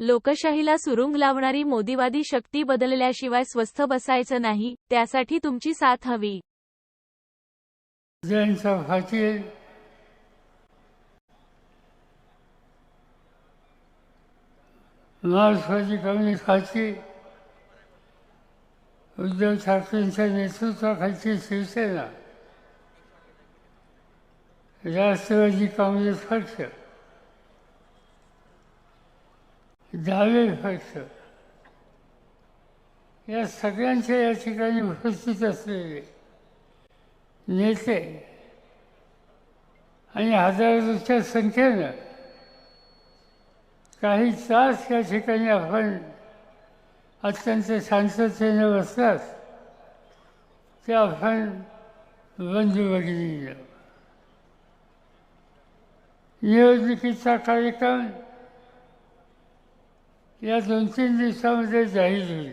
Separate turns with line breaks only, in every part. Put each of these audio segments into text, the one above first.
लोकशाहीला सुरुंग लावणारी मोदीवादी शक्ती बदलल्याशिवाय स्वस्थ बसायचं नाही त्यासाठी तुमची साथ हवी.
मार्क्सवादी कम्युनिस्ट पार्टी उद्धव ठाकरेंच्या नेतृत्वाखालची शिवसेना राष्ट्रवादी काँग्रेस पक्ष. डावे पक्ष या सगळ्यांच्या या ठिकाणी उपस्थित असलेले नेते आणि हजारोच्या संख्येनं काही तास या ठिकाणी आपण अत्यंत शांततेनं बसलात. ते आपण बंधू भगिनी निवडणुकीचा कार्यक्रम या दोन तीन दिवसामध्ये जाहीर होईल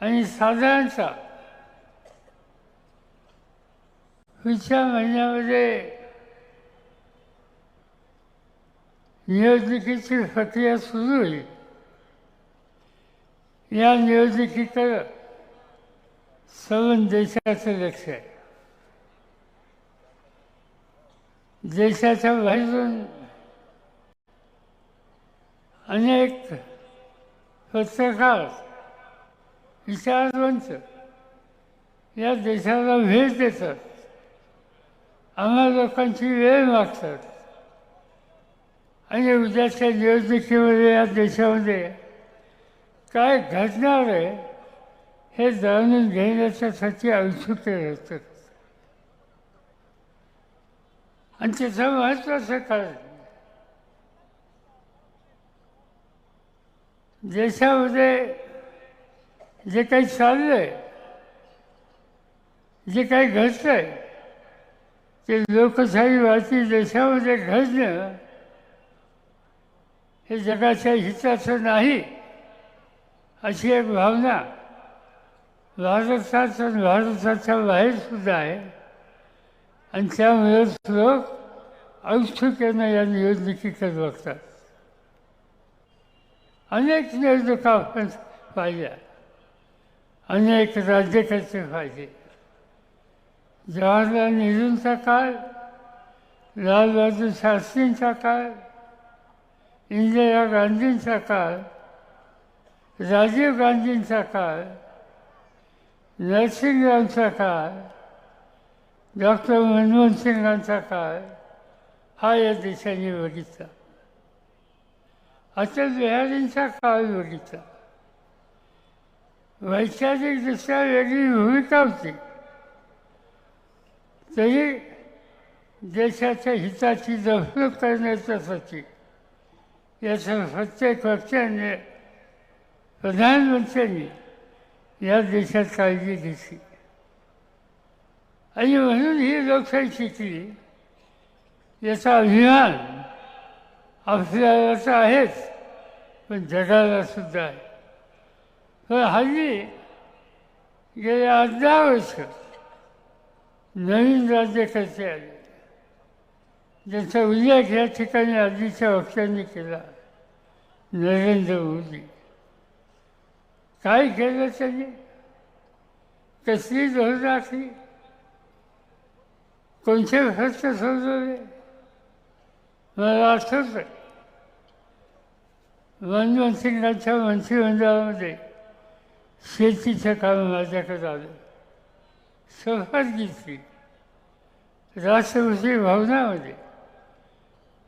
आणि साधारणतः पुढच्या महिन्यामध्ये निवडणुकीची प्रक्रिया सुरू होईल. या निवडणुकीकडं सर्व देशाचं लक्ष आहे. देशाच्या बाहेरून अनेक पत्रकार विचारवंत या देशाला भेट देतात. आम्हा लोकांची वेळ मागतात. आणि उद्याच्या निवडणुकीमध्ये या देशामध्ये काय घडणार आहे हे जाणून घेण्याच्यासाठी औत्सुक्य असतात आणि त्याचं महत्त्वाचं कारण देशामध्ये जे काही चाललं आहे जे काही घडतंय ते लोकशाहीवादी देशामध्ये घडणं हे जगाच्या हिताचं नाही अशी एक भावना भारतात आणि भारताच्या बाहेरसुद्धा आहे. आणि त्यामुळेच लोक औत्सुक्यानं या निवडणुकीकडे बघतात. अनेक निवडणुका आपण पाहिल्या अनेक राज्यकर्ते पाहिजे. जवाहरलाल नेहरूंचा काळ लालबहादूर शास्त्रींचा काळ इंदिरा गांधींचा काळ राजीव गांधींचा काळ नरसिंगरावचा काळ डॉक्टर मनमोहन सिंगांचा काळ हा या देशाने बघितला. अटल बिहारींचा काळ बघितला वैचारिकदृष्ट्या वेगळी भूमिका होती तरी देशाच्या हिताची जपणूक करण्याच्यासाठी याचं प्रत्येक पक्षाने प्रधानमंत्र्यांनी या देशात काळजी घेतली. आणि म्हणून ही लोकशाही शिकली. याचा अभिमान आपल्याला तर आहेच पण जगाला सुद्धा आहे. पण हल्ली गेल्या दहा वर्ष नवीन राज्य कसे आले. ज्याचा उल्लेख या ठिकाणी आधीच्या वक्त्यांनी केला. नरेंद्र मोदी. काय केलं त्यांनी? कसली धोरण आखली कोणते प्रश्न सोडवले? मला आठवतं मनमोहन सिंगांच्या मंत्रिमंडळामध्ये शेतीचं काम माझ्याकडे आलं शपथ घेतली राष्ट्रपती भवनामध्ये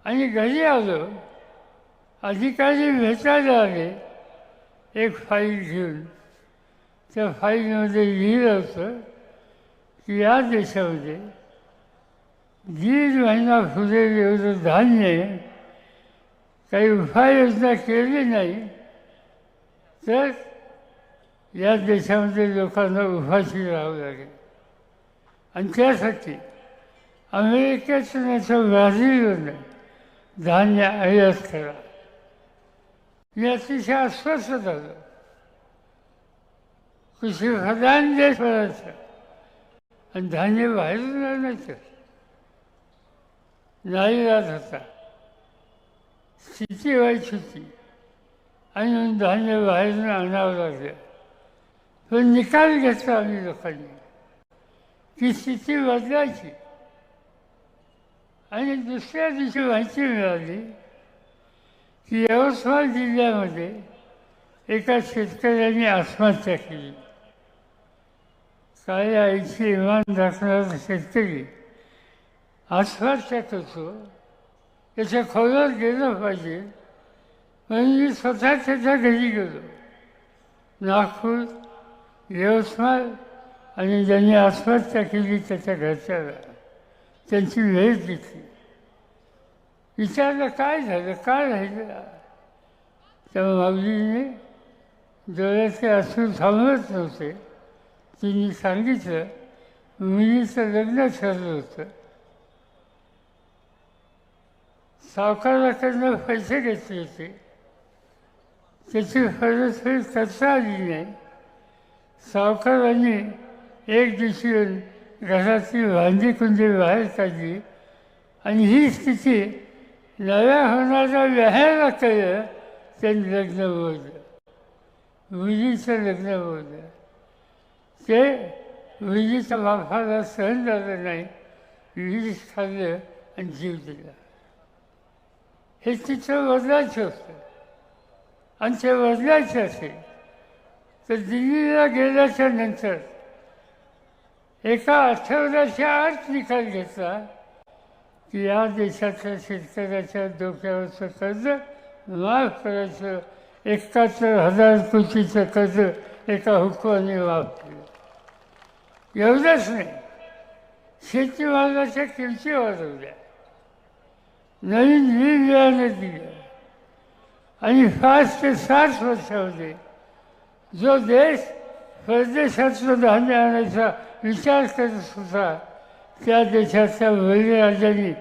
आणि घरी आलो अधिकारी भेटायला आले एक फाईल घेऊन त्या फाईलमध्ये लिहिलं होतं की या देशामध्ये दीड महिना फुलेलं एवढं धान्य काही उपाययोजना केली नाही. तर या देशामध्ये लोकांना उपाशी राहावं लागेल. आणि त्यासाठी अमेरिकेचं याचं तर ब्राझीलवरनं धान्य आयात करा. मी अतिशय अस्वस्थ झालो कृषी खदान देश आणि धान्य बाहेरून आणायचं नाही राहत होता. स्थिती वाईट होती. आणि धान्य बाहेरून आणावं लागलं. पण निकाल घेतला आम्ही लोकांनी. ती स्थिती बदलायची. आणि दुसऱ्या दिवशी माहिती मिळाली की यवतमाळ जिल्ह्यामध्ये एका शेतकऱ्याने आत्महत्या केली. काही आईची इमान दाखवणारा शेतकरी आत्महत्या करतो त्याच्या खोलात गेलं पाहिजे. म्हणून मी स्वतः त्याच्या घरी गेलो. नागपूर यवतमाळ आणि ज्यांनी आत्महत्या केली त्याच्या घरच्याला. त्यांची भेट घेतली. विचारलं काय झालं? काय राहिलं? त्या माऊलीने डोळ्याचे असून थांबवत नव्हते. तिने सांगितलं मुलीचं लग्न ठरलं होतं. सावकाराकडनं पैसे घेतले होते. त्याची परतफेड करता आली नाही. सावकारांनी एक दिवशी येऊन घरातली भांडी कुंडी बाहेर काढली आणि ही स्थिती नव्या होणाऱ्या व्याहायला कळलं त्यांनी लग्न बोललं विजीचं लग्न बोललं ते विजीच्या बापाला सहन झालं नाही. विष खाल्लं आणि जीव दिला. हे चित्र बदलायचं होतं आणि ते बदलायचं असेल तर दिल्लीला गेल्याच्यानंतर एका आठवड्याच्या आत निकाल घेतला की या देशातल्या शेतकऱ्याच्या डोक्यावरचं कर्ज माफ करायचं एकाहत्तर हजार कोटीचं कर्ज एका हुकमाने माफ केलं. एवढंच नाही. शेतीमालाच्या किमती वाढवल्या. नवीन बी बियाणं दिलं आणि पाच ते सात वर्षामध्ये जो देश परदेशातलं धान्य आणायचा विचार करत होता त्या देशाच्या बळीराजांनी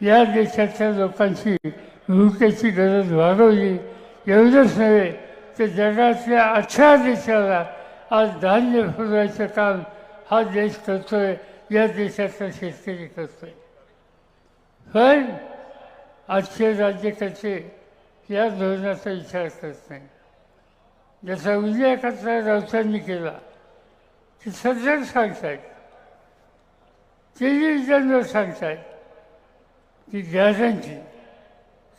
या देशाच्या लोकांची भूकेची गरज वाढवली एवढंच नव्हे तर जगातल्या अठरा देशाला आज धान्य फुलवायचं काम हा देश करतोय या देशाचा शेतकरी करतोय. पण आजचे राज्य कसे या धोरणाचा विचार करत नाही. जसा उल्लेखाचा राऊतांनी केला ते सज्जन सांगतायत. जनरल सांगतायत. की गॅरंटी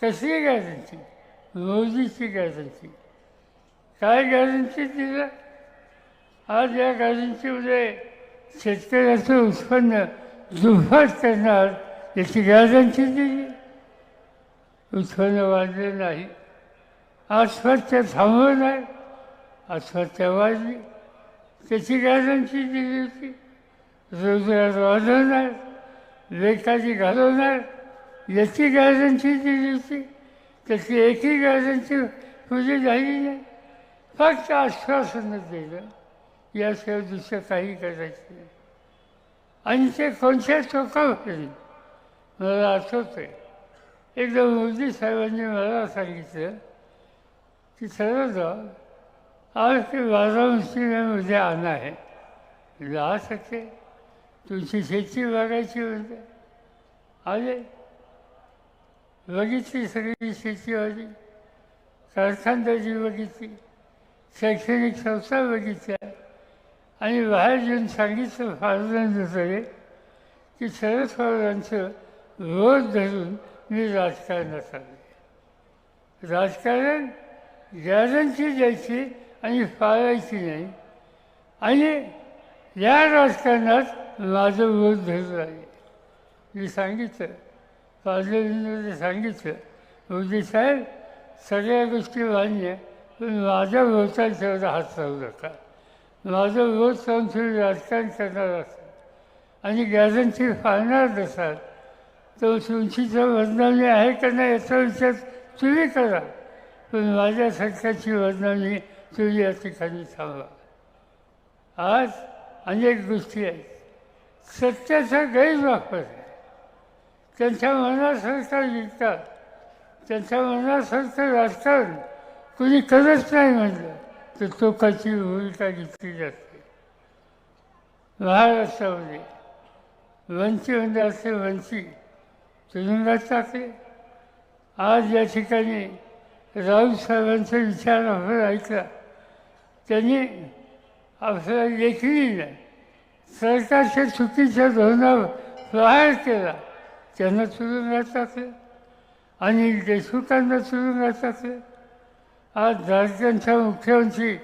कशी गॅरंटी? मोदीची गॅरंटी. काय गॅरंटी दिलं आज या गॅरंटीमध्ये शेतकऱ्याचं उत्पन्न दुप्पट करणार याची गॅरंटी दिली. उत्पन्न वाढलं नाही. अस्वच्छ आत्महत्या नाही. अस्वच्छ वाढली. त्याची गॅरंटी दिली होती. रोजगार वाढवणार लेखाची घालवणार याची गॅरंटी दिली होती. त्याची एकही गॅरंटी पुढे झाली नाही. फक्त आश्वासनं दिलं. याशिवाय दुसरं काही करायचं नाही. आणि ते कोणत्या चोकावर मला आठवतं आहे एकदा मोदी साहेबांनी मला सांगितलं की चलो आज ते वाराणसी में मुझे आहे जा सके तुमची शेती बघायची म्हणते आले. बघितली सगळी शेतीवाली कारखानदारी बघितली. शैक्षणिक संस्था बघितल्या. आणि बाहेर येऊन सांगितलं फारदांकडे की शरद पवारांचं रोज धरून मी राजकारणात आले राजकारण गॅरंटी द्यायची आणि फाळायची नाही. आणि या राजकारणात माझं वोट धरून आहे. मी सांगितलं पार्लमेंटमध्ये सांगितलं मोदी साहेब सगळ्या गोष्टी मान्य पण माझ्या वोटात तेवढा हात लावू नका. माझं वोट तुम्ही राजकारण करणार असाल आणि गॅरंटी फाळणार नसाल तो तुमचीचं बदनामी आहे का नाही याचा विचार तुम्ही करा. पण माझ्या सरकारची बदनामी तुम्ही या ठिकाणी थांबा आज अनेक गोष्टी आहेत. सत्याचा गैरवापर आहे. त्यांच्या मनासारखं विकतात त्यांच्या मनासारखं राजकारण कुणी करत नाही म्हटलं तर टोकाची भूमिका घेतली जाते महाराष्ट्रामध्ये वंची म्हणजे असे वंची तुरुंगात टाकले आज या ठिकाणी राऊत साहेबांचा विचार आपण ऐकला. त्यांनी आपल्या लेखली सरकारच्या चुकीच्या धोरणावर प्रहार केला. त्यांना तुरुंगात टाकले आणि देशमुखांना तुरुंगात टाकले आज झारखंडच्या मुख्यमंत्री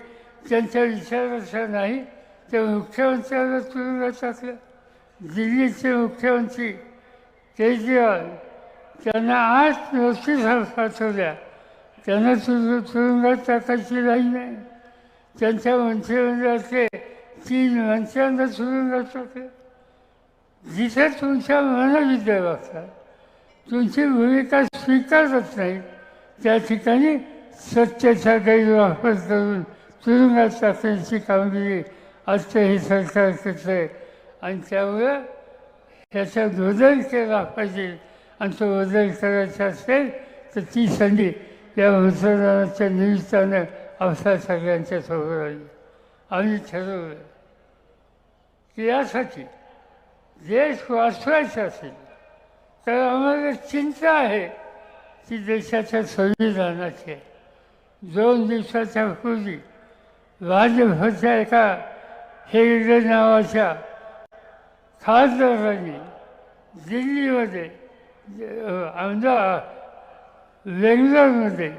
त्यांच्या विचाराचा नाही त्या मुख्यमंत्र्यांना तुरुंगात टाकलं दिल्लीचे मुख्यमंत्री केजरीवाल त्यांना आज नोटीस पाठवल्या त्यांना तुरु तुरुंगात टाकायची नाही नाही. त्यांच्या मंत्रिमंडळातले तीन मंत्र्यांना तुरुंगात टाकलं जिथे तुमच्या मनविद्या वागतात तुमची भूमिका स्वीकारत नाही त्या ठिकाणी सत्तेचा गैरवापर करून तुरुंगात टाकण्याची कामगिरी आजचं हे सरकार करतं आहे आणि त्यामुळं याचं बदल केला पाहिजे आणि तो बदल करायचा असेल तर ती संधी या मतदानाच्या निमित्तानं अवसर सगळ्यांच्या समोर आली आम्ही ठरवलं की यासाठी देश वाचवायचा असेल तर आम्हाला चिंता आहे की देशाच्या संविधानाची आहे. दोन दिवसाच्या पूर्वी राजभरच्या एका हेगडे नावाच्या खासदारांनी दिल्लीमध्ये अ, आमदार बेंगलोरमध्ये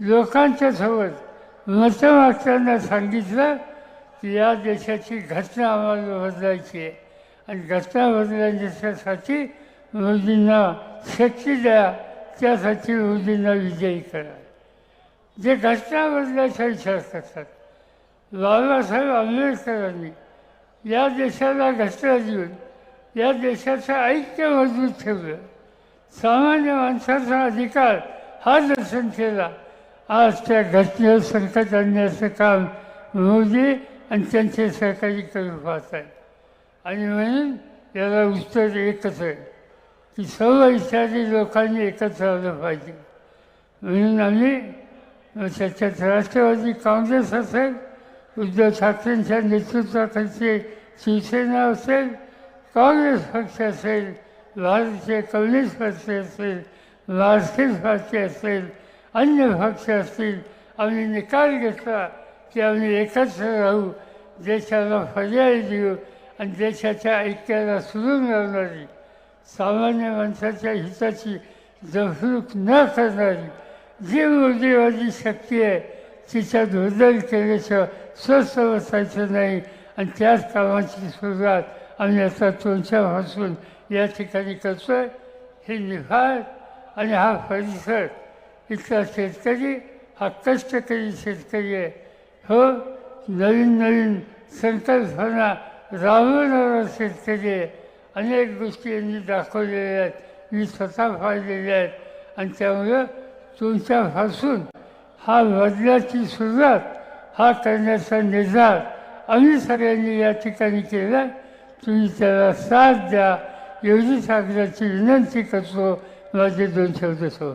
लोकांच्या सोबत मतं मागताना सांगितलं की या देशाची घटना आम्हाला बदलायची आहे. आणि घटना बदलायच्यासाठी मोदींना शक्ती द्या त्यासाठी मोदींना विजयी करा. जे घटना बदलायचा विचार करतात बाबासाहेब आंबेडकरांनी या देशाला घटना देऊन या देशाचं ऐक्य मजबूत ठेवलं. सामान्य माणसाचा अधिकार हा दर्शन केला. आज त्या घटनेवर संकट आणण्याचं काम मोदी आणि त्यांचे सहकारी करू पाहत आहेत आणि म्हणून याला उत्तर एकच आहे की सर्व इत्यादी लोकांनी एकत्र आलं पाहिजे. म्हणून आम्ही त्याच्यात राष्ट्रवादी काँग्रेस असेल उद्धव ठाकरेंच्या नेतृत्वाखालची शिवसेना असेल काँग्रेस पक्ष असेल भारतीय कम्युनिस्ट पक्ष असेल मार्क्सिस्ट पार्टी असेल अन्य पक्ष असतील आम्ही निकाल घेतला की आम्ही एकत्र राहू देशाला पर्याय देऊ आणि देशाच्या ऐक्याला सुरून लावणारी सामान्य माणसाच्या हिताची जफरूक न करणारी जी मोदीवादी शक्ती आहे तिच्यात बदल केल्याशिवाय स्वस्थ बसायचं नाही. आणि त्याच कामाची सुरुवात आम्ही आता तुमच्यापासून या ठिकाणी करतोय. हे निघाळ आणि हा परिसर इथला शेतकरी हा कष्टकरी शेतकरी आहे. हो नवीन नवीन संकल्पना राबवणारा शेतकरी आहे. अनेक गोष्टी यांनी दाखवलेल्या आहेत. मी स्वतः पाहिलेल्या आहेत. आणि त्यामुळं तुमच्यापासून हा बदलाची सुरुवात हा करण्याचा निर्धार आम्ही सगळ्यांनी या ठिकाणी केला. तुम्ही त्याला साथ द्या. एवढी सागराची विनंती करतो. माझे दोन शब्द सोड